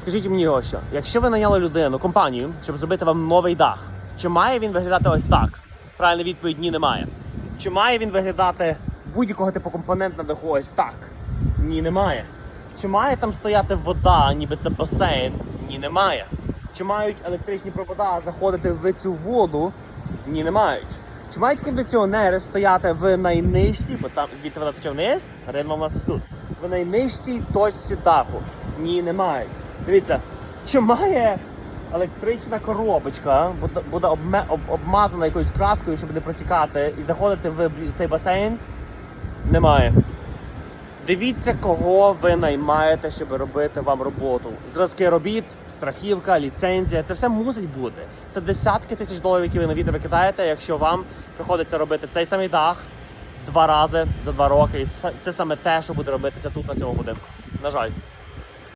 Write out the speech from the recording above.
Скажіть мені ось що, якщо ви наняли людину, компанію, щоб зробити вам новий дах, чи має він виглядати ось так? Правильна відповідь ні, немає. Чи має він виглядати будь-якого типу компонент на даху ось так? Ні, немає. Чи має там стояти вода, ніби це басейн? Ні, немає. Чи мають електричні провода заходити в цю воду? Ні, не мають. Чи мають кондиціонери стояти в найнижчій, бо там звідти вода тече вниз, ринва у нас ось тут. В найнижчій точці даху? Ні, не мають. Дивіться, чи має електрична коробочка, буде, обмазана якоюсь краскою, щоб не протікати, і заходити в цей басейн? Немає. Дивіться, кого ви наймаєте, щоб робити вам роботу. Зразки робіт, страхівка, ліцензія це все мусить бути. Це десятки тисяч доларів, які ви на відео викидаєте, якщо вам приходиться робити цей самий дах два рази за два роки. І це саме те, що буде робитися тут на цьому будинку. На жаль.